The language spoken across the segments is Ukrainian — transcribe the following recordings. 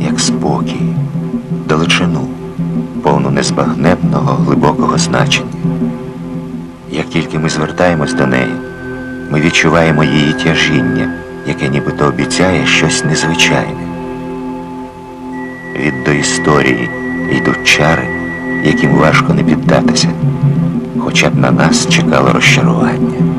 як спокій, далечину, повну незбагненного глибокого значення. Як тільки ми звертаємось до неї, ми відчуваємо її тяжіння, яке нібито обіцяє щось незвичайне. Від доісторії йдуть чари, яким важко не піддатися, хоча б на нас чекало розчарування.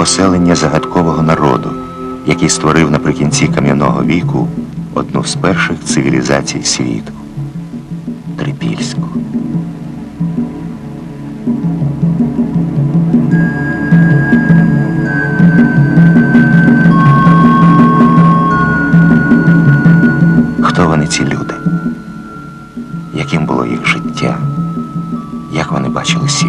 Поселення загадкового народу, який створив наприкінці кам'яного віку одну з перших цивілізацій світу Трипільську. Хто вони ці люди? Яким було їх життя? Як вони бачили світ?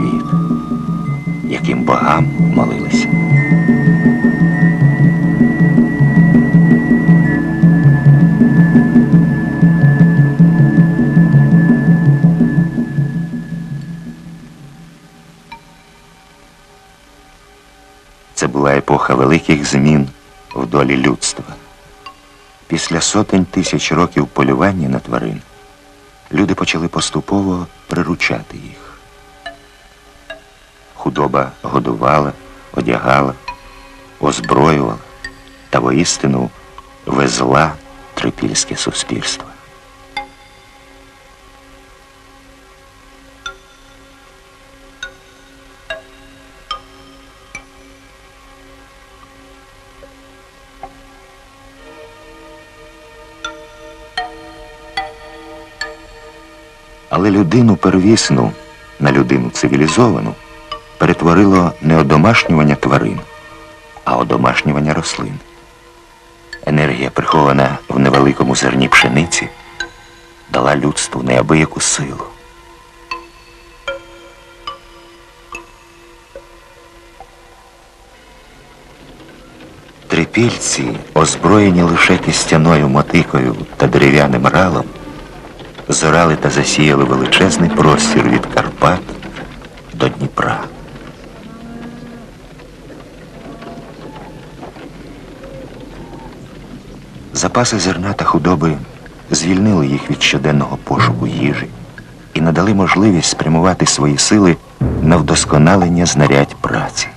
Була епоха великих змін в долі людства. Після сотень тисяч років полювання на тварин люди почали поступово приручати їх. Худоба годувала, одягала, озброювала та воістину везла трипільське суспільство. Людину первісну на людину цивілізовану перетворило не одомашнювання тварин, а одомашнювання рослин. Енергія, прихована в невеликому зерні пшениці, дала людству неабияку силу. Трипільці, озброєні лише кістяною мотикою та дерев'яним ралом, зорали та засіяли величезний простір від Карпат до Дніпра. Запаси зерна та худоби звільнили їх від щоденного пошуку їжі і надали можливість спрямувати свої сили на вдосконалення знарядь праці.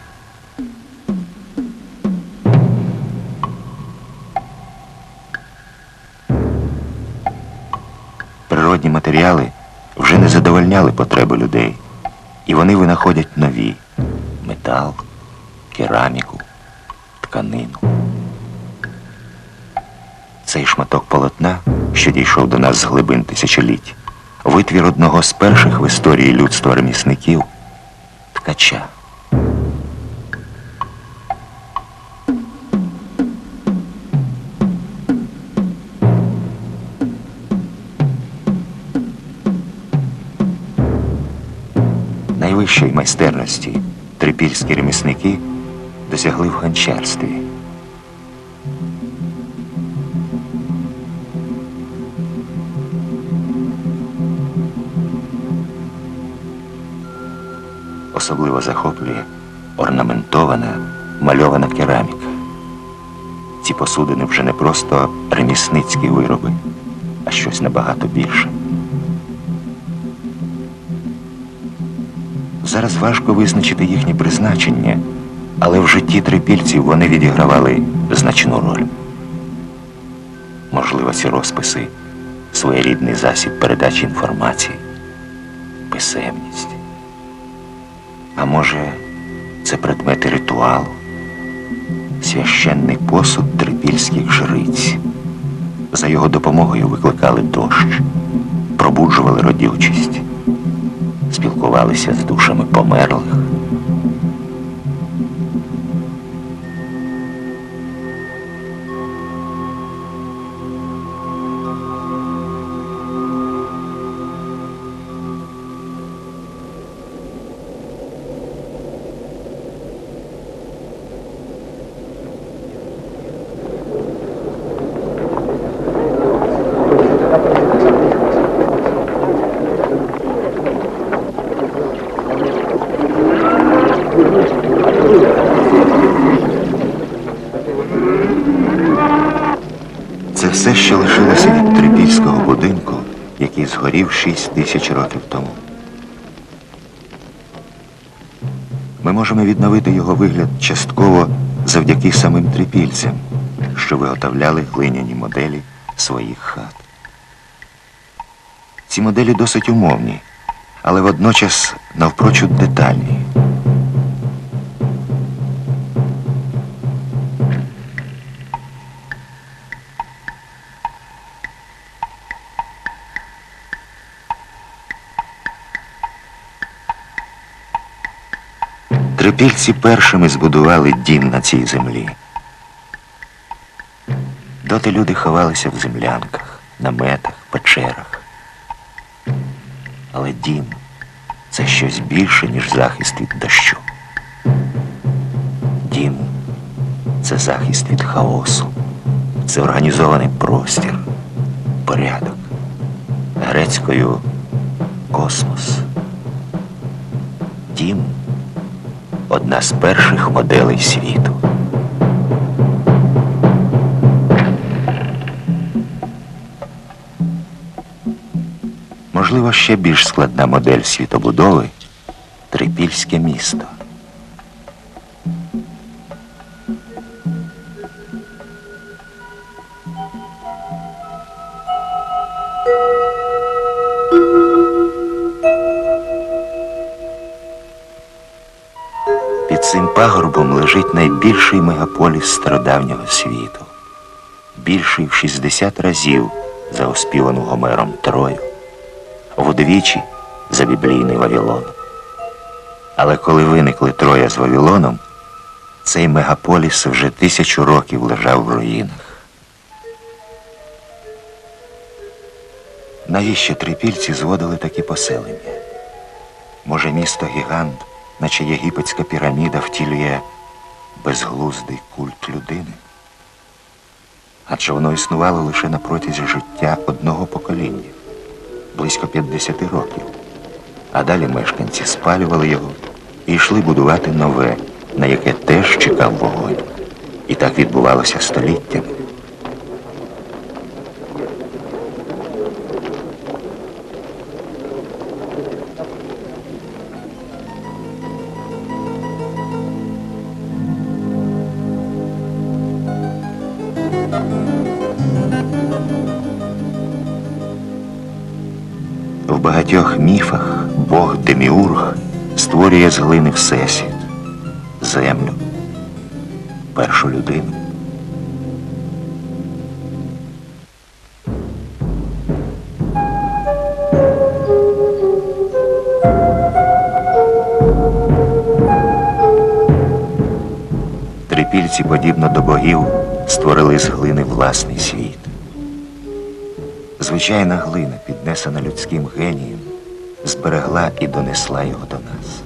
Матеріали вже не задовольняли потреби людей, і вони винаходять нові метал, кераміку, тканину. Цей шматок полотна, що дійшов до нас з глибин тисячоліть, витвір одного з перших в історії людства ремісників ткача. Найвищої майстерності трипільські ремісники досягли в гончарстві. Особливо захоплює орнаментована мальована кераміка. Ці посудини вже не просто ремісницькі вироби, а щось набагато більше. Зараз важко визначити їхнє призначення, але в житті трипільців вони відігравали значну роль. Можливо, ці розписи своєрідний засіб передачі інформації, писемність. А може, це предмети ритуалу, священний посуд трипільських жриць. За його допомогою викликали дощ, пробуджували родючість, спілкувалися з душами померлих. Який шість тисяч років тому. Ми можемо відновити його вигляд частково завдяки самим трипільцям, що виготовляли глиняні моделі своїх хат. Ці моделі досить умовні, але водночас навпрочуд детальні. Трипільці першими збудували дім на цій землі. Доти люди ховалися в землянках, наметах, печерах. Але дім це щось більше, ніж захист від дощу. Дім це захист від хаосу, це організований простір, порядок. Грецькою космос. Дім одна з перших моделей світу. Можливо, ще більш складна модель світобудови трипільське місто. Пагорбом лежить найбільший мегаполіс стародавнього світу. Більший в 60 разів за оспівану Гомером Трою, вдвічі за біблійний Вавилон. Але коли виникли Троя з Вавилоном, цей мегаполіс вже тисячу років лежав в руїнах. Навіщо трипільці зводили такі поселення? Може, місто гігант, наче єгипетська піраміда втілює безглуздий культ людини? Адже воно існувало лише на протязі життя одного покоління, близько 50 років. А далі мешканці спалювали його і йшли будувати нове, на яке теж чекав вогонь. І так відбувалося століттями. Багатьох міфах Бог Деміург створює з глини Всесвіт, землю, першу людину. Трипільці, подібно до богів, створили з глини власний світ. Звичайна глина, піднесена людським генієм, зберегла і донесла його до нас.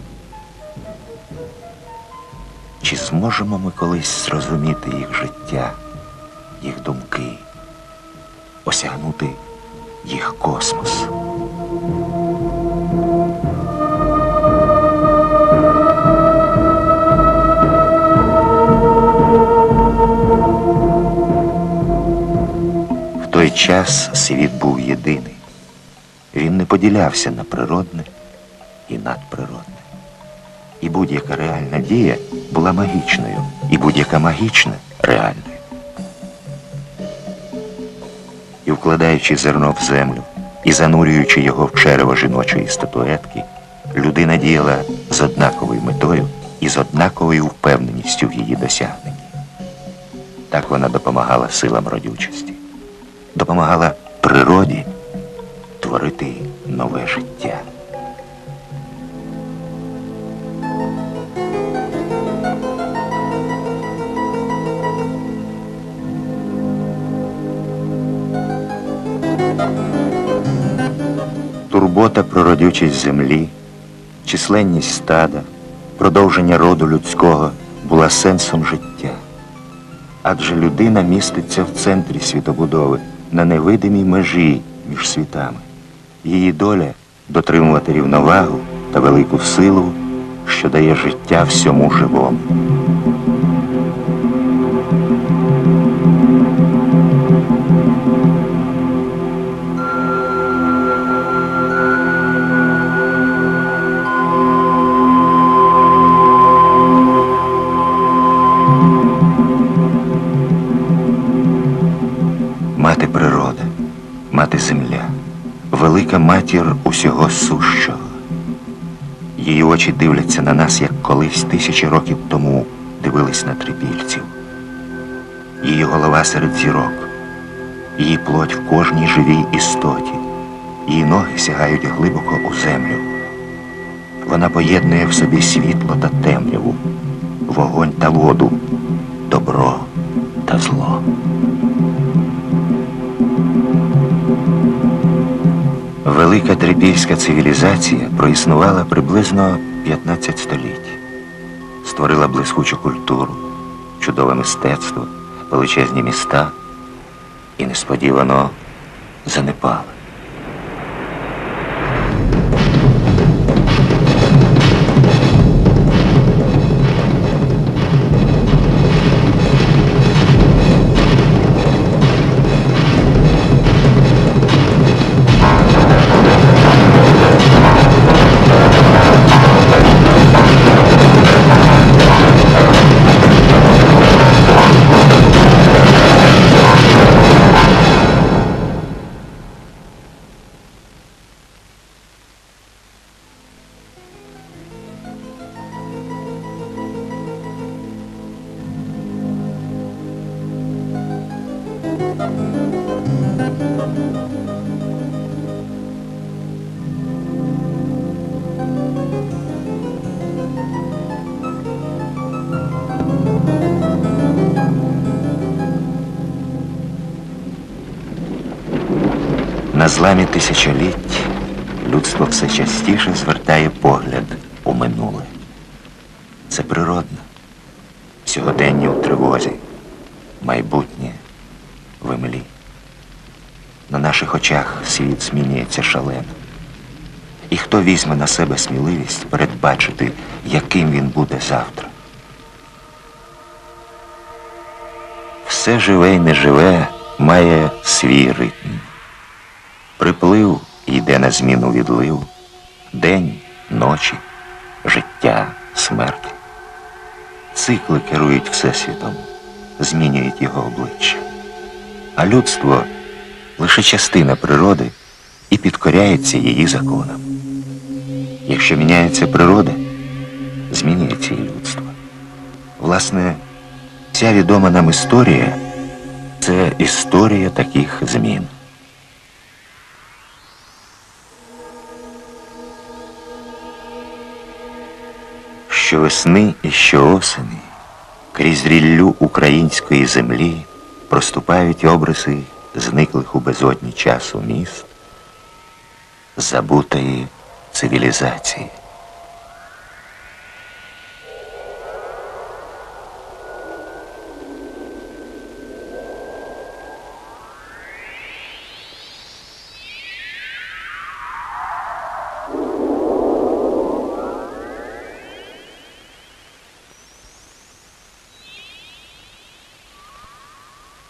Чи зможемо ми колись зрозуміти їх життя, їх думки, осягнути їх космос? В той час світ був єдиний. Він не поділявся на природне і надприродне. І будь-яка реальна дія була магічною, і будь-яка магічна реальною. І вкладаючи зерно в землю і занурюючи його в черево жіночої статуетки, людина діяла з однаковою метою і з однаковою впевненістю в її досягненні. Так вона допомагала силам родючості, допомагала природі творити нове життя. Турбота про родючість землі, численність стада, продовження роду людського була сенсом життя. Адже людина міститься в центрі світобудови на невидимій межі між світами. Її доля дотримувати рівновагу та велику силу, що дає життя всьому живому. Велика матір усього сущого. Її очі дивляться на нас, як колись тисячі років тому дивились на трипільців. Її голова серед зірок, її плоть в кожній живій істоті, її ноги сягають глибоко у землю. Вона поєднує в собі світло та темряву, вогонь та воду, добро та зло. Велика трипільська цивілізація проіснувала приблизно 15 століть. Створила блискучу культуру, чудове мистецтво, величезні міста і несподівано занепала. Зламі тисячоліть людство все частіше звертає погляд у минуле. Це природно. Сьогодення у тривозі, майбутнє в імлі. На наших очах світ змінюється шалено. І хто візьме на себе сміливість передбачити, яким він буде завтра? Все живе й неживе має свій ритм. Приплив йде на зміну відлив, день, ночі, життя, смерть. Цикли керують Всесвітом, змінюють його обличчя. А людство лише частина природи і підкоряється її законам. Якщо міняється природа, змінюється і людство. Власне, ця відома нам історія це історія таких змін. Щовесни і щоосени крізь ріллю української землі проступають обриси зниклих у безодні часу міст, забутої цивілізації.